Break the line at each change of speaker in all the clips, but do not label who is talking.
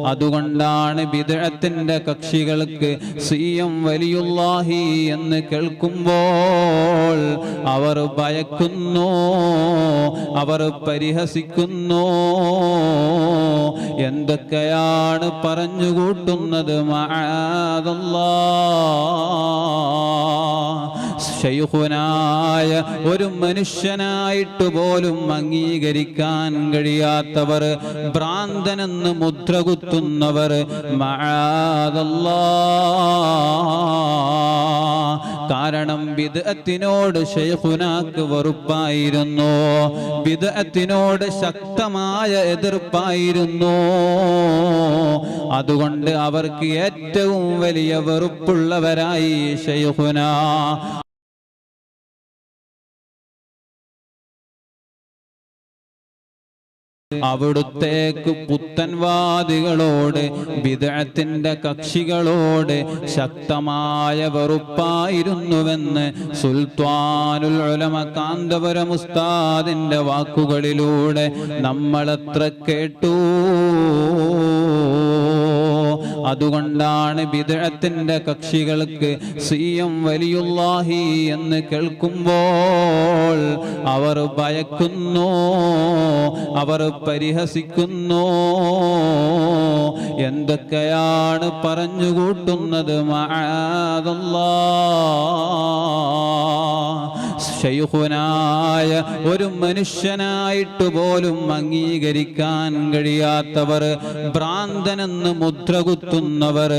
അതുകൊണ്ടാണ് ബിദഴത്തിന്റെ കക്ഷികൾക്ക് സിയം വലിയുള്ളാഹി എന്ന് കേൾക്കുമ്പോൾ അവർ ഭയക്കുന്നു അവർ പരിഹസിക്കുന്നു. എന്തൊക്കെയാണ് പറഞ്ഞുകൂട്ടുന്നത്? മആദല്ലാ ശൈഖുനായ ഒരു മനുഷ്യനായിട്ട് പോലും അംഗീകരിക്കാൻ കഴിയാത്തവർ ഭ്രാന്തനെന്ന് മുദ്ര കുത്തുന്നവർ. കാരണം ബിദ്അത്തിനോട് ഷെയ്ഖുനാക്ക് വെറുപ്പായിരുന്നു. ബിദ്അത്തിനോട് ശക്തമായ എതിർപ്പായിരുന്നു. അതുകൊണ്ട് അവർക്ക് ഏറ്റവും വലിയ വെറുപ്പുള്ളവരായി ഷെയ്ഖുന അവിടുത്തേക്ക് പുത്തൻവാദികളോട് വിദഴത്തിന്റെ കക്ഷികളോട് ശക്തമായ വെറുപ്പായിരുന്നുവെന്ന് സുൽത്താനുൽ ഉലമ കാന്തപുരം ഉസ്താദിന്റെ വാക്കുകളിലൂടെ നമ്മളെത്ര കേട്ടു. അതുകൊണ്ടാണ് വിദഴത്തിന്റെ കക്ഷികൾക്ക് സിയം വലിയുള്ളാഹി എന്ന് കേൾക്കുമ്പോൾ അവർ ഭയക്കുന്നു അവർ പരിഹസിക്കുന്നു. എന്തൊക്കെയാണ് പറഞ്ഞുകൂട്ടുന്നത്? മആദല്ലാ ശൈഖുനായ ഒരു മനുഷ്യനായിട്ട് പോലും അംഗീകരിക്കാൻ കഴിയാത്തവർ ഭ്രാന്തനെന്ന് മുദ്ര കുത്തുന്നവർ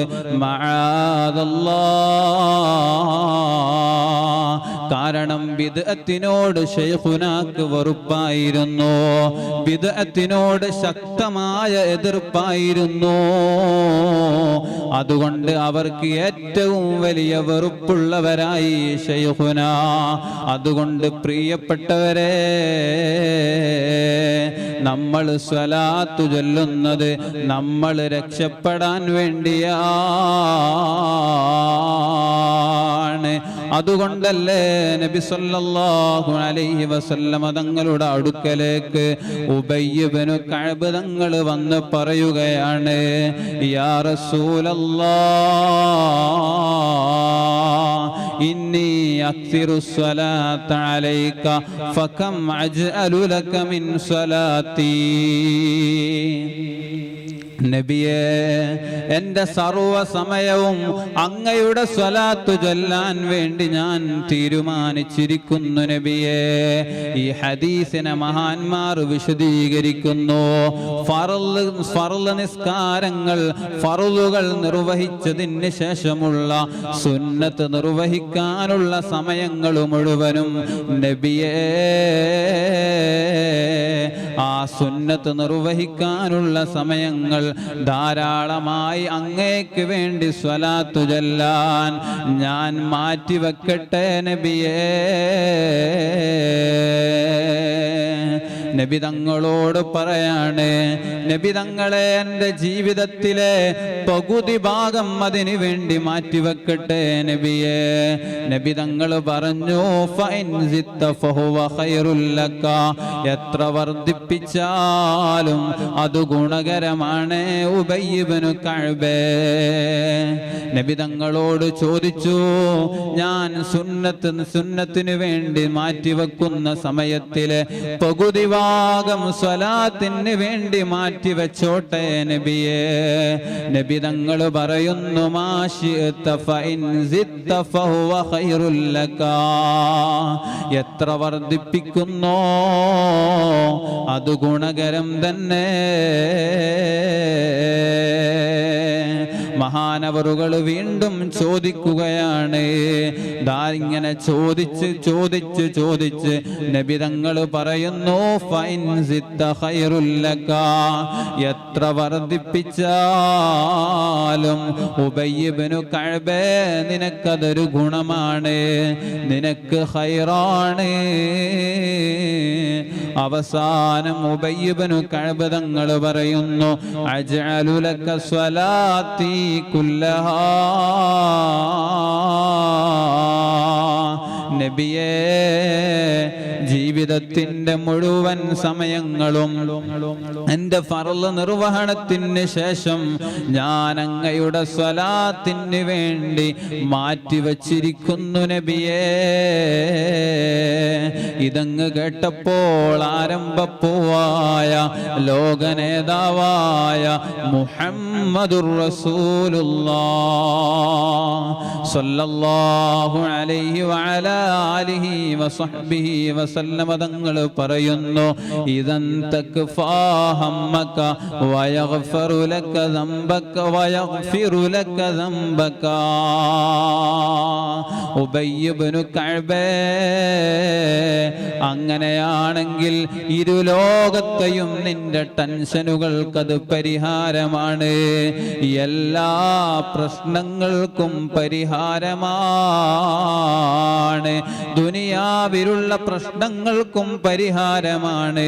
കാരണം ബിദ്അത്തിനോട് ഷെയ്ഖുനാക്ക് വെറുപ്പായിരുന്നു ബിദ്അത്തിനോട് ശക്തമായ എതിർപ്പായിരുന്നു. അതുകൊണ്ട് അവർക്ക് ഏറ്റവും വലിയ വെറുപ്പുള്ളവരായി ഷെയ്ഖുന അതുകൊണ്ട് പ്രിയപ്പെട്ടവരെ നമ്മൾ സ്വലാത്തു ചൊല്ലുന്നത് നമ്മൾ രക്ഷപ്പെടാൻ വേണ്ടിയാണ്. അതുകൊണ്ടല്ലേ നബി സല്ലല്ലാഹു അലൈഹി വസല്ലമ തങ്ങളുടെ അടുക്കലേക്ക് ഉബയ്യബനു കഅബ് തങ്ങൾ വന്ന് പറയുകയാണ് യാ റസൂലല്ലാ إني أكثر الصلاة عليك فكم أجأل لك من صلاتي؟ നബിയെ എന്റെ സർവ സമയവും അങ്ങയുടെ സ്വലാത്തു ചൊല്ലാൻ വേണ്ടി ഞാൻ തീരുമാനിച്ചിരിക്കുന്നു നബിയെ. ഈ ഹദീസിനെ മഹാന്മാർ വിശദീകരിക്കുന്നു. നിസ്കാരങ്ങൾ ഫറലുകൾ നിർവഹിച്ചതിന് ശേഷമുള്ള സുന്നത്ത് നിർവഹിക്കാനുള്ള സമയങ്ങൾ മുഴുവനും നബിയേ ആ സുന്നത്ത് നിർവഹിക്കാനുള്ള സമയങ്ങൾ ധാരാളമായി അങ്ങേക്ക് വേണ്ടി സ്വലാത്തു ചൊല്ലാൻ ഞാൻ മാറ്റിവെക്കട്ടെ നബിയേ. നബി തങ്ങളോട് പറയാണ് നബി തങ്ങളെ എന്റെ ജീവിതത്തിലെ പകുതി ഭാഗം അതിന് വേണ്ടി മാറ്റിവെക്കട്ടെ നബിയെ നബി തങ്ങൾ പറഞ്ഞു. എത്ര വർദ്ധിപ്പിച്ചാലും അത് ഗുണകരമാണ് ഉബയ്യബനു നബി തങ്ങളോട് ചോദിച്ചു ഞാൻ സുന്നത്തിന് സുന്നത്തിന് വേണ്ടി മാറ്റിവെക്കുന്ന സമയത്തിലെ പകുതി ഭാഗം സ്വലാത്തിന് വേണ്ടി മാറ്റിവെച്ചോട്ടെ നബിയെ നബി തങ്ങൾ പറയുന്നു. എത്ര വർദ്ധിപ്പിക്കുന്നോ അത് ഗുണകരം തന്നെ മഹാനവറുകൾ വീണ്ടും ചോദിക്കുകയാണ്. ഇങ്ങനെ ചോദിച്ച് ചോദിച്ച് ചോദിച്ച് നബിതങ്ങൾ പറയുന്നു. എത്ര വർദ്ധിപ്പിച്ചാലും ഉബയ്യബിനു കഴബേ നിനക്കതൊരു ഗുണമാണ്. നിനക്ക് ഹൈറാണ് അവസാനം ഉബയ്യബിനു കഅബ് തങ്ങൾ പറയുന്നു അജ്അലു ലക സ്വലാത്തി കുല്ലഹാ. നബിയേ ജീവിതത്തിന്റെ മുഴുവൻ സമയങ്ങളും എന്റെ ഫറൽ നിർവഹണത്തിന് ശേഷം ഞാൻ അങ്ങയുടെ സ്വലാത്തിന് വേണ്ടി മാറ്റിവച്ചിരിക്കുന്നു നബിയേ. ഇതങ്ങ് കേട്ടപ്പോൾ ആരംഭപ്പൂവായ ലോക നേതാവായ മുഹമ്മദുർ റസൂലുള്ള സ്വല്ലല്ലാഹു അലൈഹി വസഹ്ബിഹി തങ്ങൾ പറയുന്നു ഇബ്നു അങ്ങനെയാണെങ്കിൽ ഇരുലോകത്തെയും നിന്റെ ടെൻഷനുകൾക്കത് പരിഹാരമാണ്. എല്ലാ പ്രശ്നങ്ങൾക്കും പരിഹാരമാണ്. ദുനിയാവിലുള്ള പ്രശ്നങ്ങൾക്കും പരിഹാരമാണ്.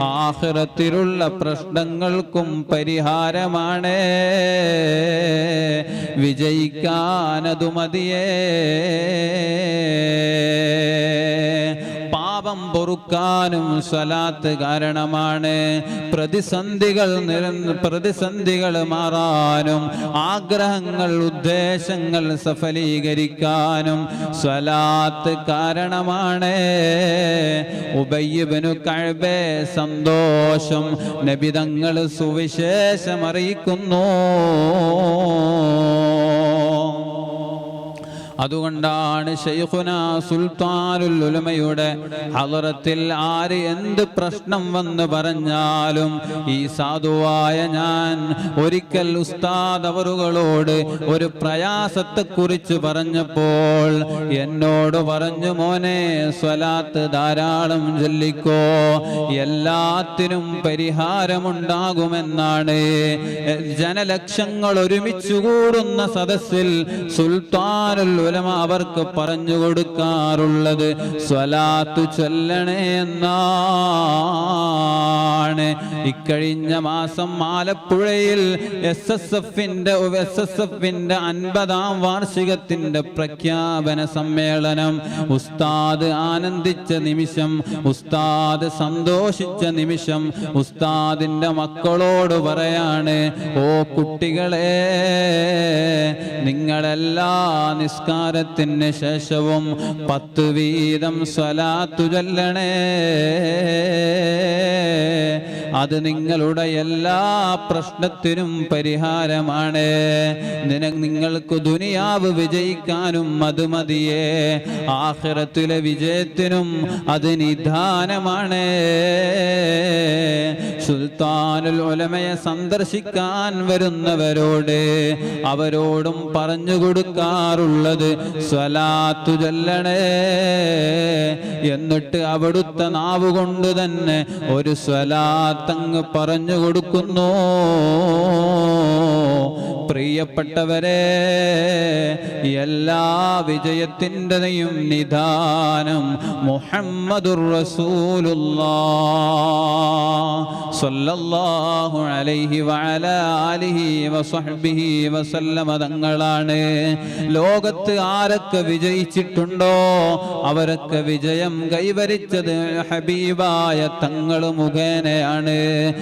ആഹ്റത്തിലുള്ള പ്രശ്നങ്ങൾക്കും പരിഹാരമാണ്. വിജയിക്കാനതു മതിയേ. പാപം പൊറുക്കാനും സ്വലാത്ത് കാരണമാണ്. പ്രതിസന്ധികൾ പ്രതിസന്ധികൾ മാറാനും ആഗ്രഹങ്ങൾ ഉദ്ദേശങ്ങൾ സഫലീകരിക്കാനും സ്വലാത്ത് കാരണമാണ്. ഉബയ്യബനു കഴബേ സന്തോഷം. നബിതങ്ങൾ സുവിശേഷം അറിയിക്കുന്നു അതുകൊണ്ടാണ് ഷെയ്ഖുന സുൽത്താനുൽ ഉലമയുടെ ഹലറത്തിൽ ആര് എന്ത് പ്രശ്നം വന്ന് പറഞ്ഞാലും ഈ സാധുവായ ഞാൻ ഒരിക്കൽ ഉസ്താദ് അവറുകളോട് ഒരു പ്രയാസത്തെക്കുറിച്ച് പറഞ്ഞപ്പോൾ എന്നോട് പറഞ്ഞു മോനെ സ്വലാത്ത് ധാരാളം ചൊല്ലിക്കോ. എല്ലാത്തിനും പരിഹാരമുണ്ടാകുമെന്നാണ്. ജനലക്ഷങ്ങൾ ഒരുമിച്ച് കൂടുന്ന സദസ്സിൽ സുൽത്താനുൽ ഉലമ അവർക്ക് പറഞ്ഞു കൊടുക്കാറുള്ളത് സ്വലാത്തു ചൊല്ലണേ എന്നാണ്. ഇക്കഴിഞ്ഞ മാസം ആലപ്പുഴയിൽ എസ് എസ് എഫിന്റെ എസ് എസ് എഫിന്റെ അൻപതാം വാർഷികത്തിന്റെ പ്രഖ്യാപന സമ്മേളനം ഉസ്താദ് ആനന്ദിച്ച നിമിഷം ഉസ്താദ് സന്തോഷിച്ച നിമിഷം ഉസ്താദിന്റെ മക്കളോട് പറയാണ് ഓ കുട്ടികളെ നിങ്ങളെല്ലാ നിസ്കാരത്തിന് ശേഷവും പത്ത് വീതം സ്വലാത്തു ചൊല്ലണേ. അത് നിങ്ങളുടെ എല്ലാ പ്രശ്നത്തിനും പരിഹാരമാണ്. നിങ്ങൾക്ക് ദുനിയാവ് വിജയിക്കാനും അത് മതിയേ. ആഖിറത്തിലെ വിജയത്തിനും അത് നിധാനമാണ് സുൽത്താനുൽ ഉലമയെ സന്ദർശിക്കാൻ വരുന്നവരോട് അവരോടും പറഞ്ഞു കൊടുക്കാറുള്ളത് സ്വലാത്തു ചൊല്ലണേ. എന്നിട്ട് അവിടുത്തെ നാവുകൊണ്ട് തന്നെ ഒരു സ്വലാത്തങ്ങ് പറഞ്ഞു കൊടുക്കുന്നു. പ്രിയപ്പെട്ടവരെ എല്ലാ വിജയത്തിന്റെയും നിദാനം മുഹമ്മദുർ റസൂലുള്ളാഹ് സ്വല്ലല്ലാഹു അലൈഹി വഅലാ ആലിഹി വസഹ്ബിഹി വസല്ലമ തങ്ങളാണ്. ലോകത്ത് ആരൊക്കെ വിജയിച്ചിട്ടുണ്ടോ അവരൊക്കെ വിജയം കൈവരിച്ചത് ഹബീബായ തങ്ങൾ മുഖേനയാണ്.